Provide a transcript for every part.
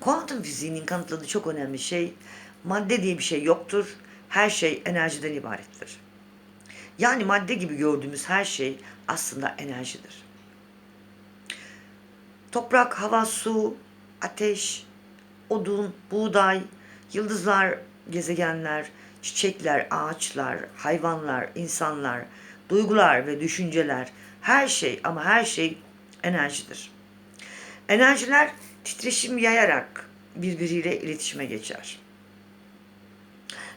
Kuantum fiziğinin kanıtladığı çok önemli şey madde diye bir şey yoktur. Her şey enerjiden ibarettir. Yani madde gibi gördüğümüz her şey aslında enerjidir. Toprak, hava, su, ateş, odun, buğday, yıldızlar, gezegenler, çiçekler, ağaçlar, hayvanlar, insanlar, duygular ve düşünceler her şey ama her şey enerjidir. Enerjiler titreşim yayarak birbiriyle iletişime geçer.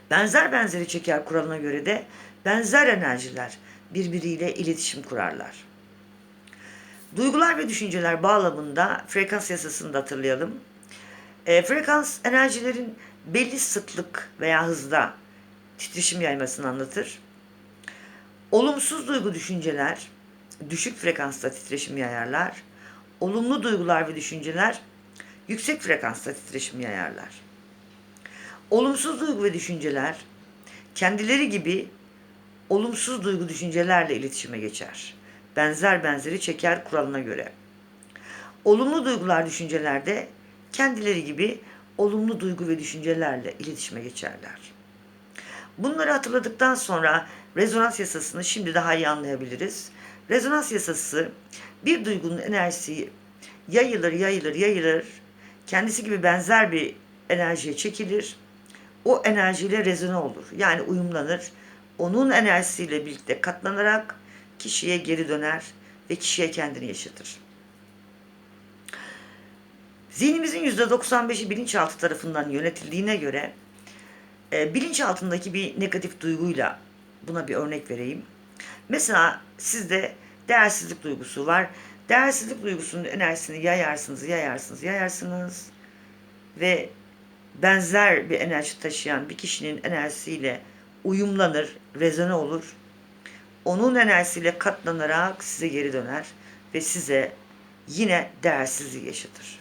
Benzer benzeri çeker kuralına göre de benzer enerjiler birbiriyle iletişim kurarlar. Duygular ve düşünceler bağlamında frekans yasasını da hatırlayalım. E, frekans enerjilerin belli sıklık veya hızda titreşim yaymasını anlatır. Olumsuz duygu düşünceler düşük frekansta titreşim yayarlar. Olumlu duygular ve düşünceler yüksek frekansta titreşim yayarlar. Olumsuz duygu ve düşünceler kendileri gibi olumsuz duygu düşüncelerle iletişime geçer. Benzer benzeri çeker kuralına göre. Olumlu duygular düşüncelerde kendileri gibi olumlu duygu ve düşüncelerle iletişime geçerler. Bunları hatırladıktan sonra rezonans yasasını şimdi daha iyi anlayabiliriz. Rezonans yasası bir duygunun enerjisi yayılır, yayılır, yayılır. Kendisi gibi benzer bir enerjiye çekilir. O enerjiyle rezone olur. Yani uyumlanır. Onun enerjisiyle birlikte katlanarak kişiye geri döner ve kişiye kendini yaşatır. Zihnimizin %95'i bilinçaltı tarafından yönetildiğine göre e, bilinçaltındaki bir negatif duyguyla buna bir örnek vereyim. Mesela sizde değersizlik duygusu var. Değersizlik duygusunun enerjisini yayarsınız, yayarsınız, yayarsınız ve benzer bir enerji taşıyan bir kişinin enerjisiyle uyumlanır, rezone olur. Onun enerjisiyle katlanarak size geri döner ve size yine değersizliği yaşatır.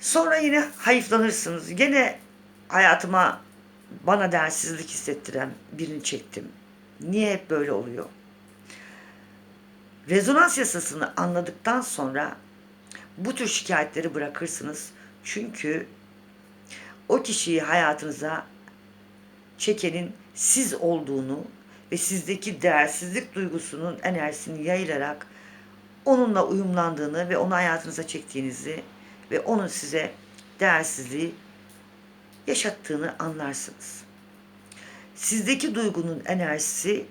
Sonra yine hayıflanırsınız. Gene hayatıma bana değersizlik hissettiren birini çektim. Niye hep böyle oluyor? Rezonans yasasını anladıktan sonra bu tür şikayetleri bırakırsınız. Çünkü o kişiyi hayatınıza çekenin siz olduğunu ve sizdeki değersizlik duygusunun enerjisini yayılarak onunla uyumlandığını ve onu hayatınıza çektiğinizi ve onun size değersizliği yaşattığını anlarsınız. Sizdeki duygunun enerjisi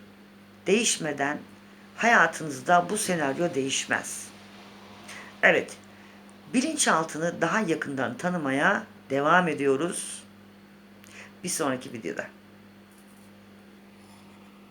değişmeden hayatınızda bu senaryo değişmez. Evet, bilinçaltını daha yakından tanımaya devam ediyoruz. Bir sonraki videoda.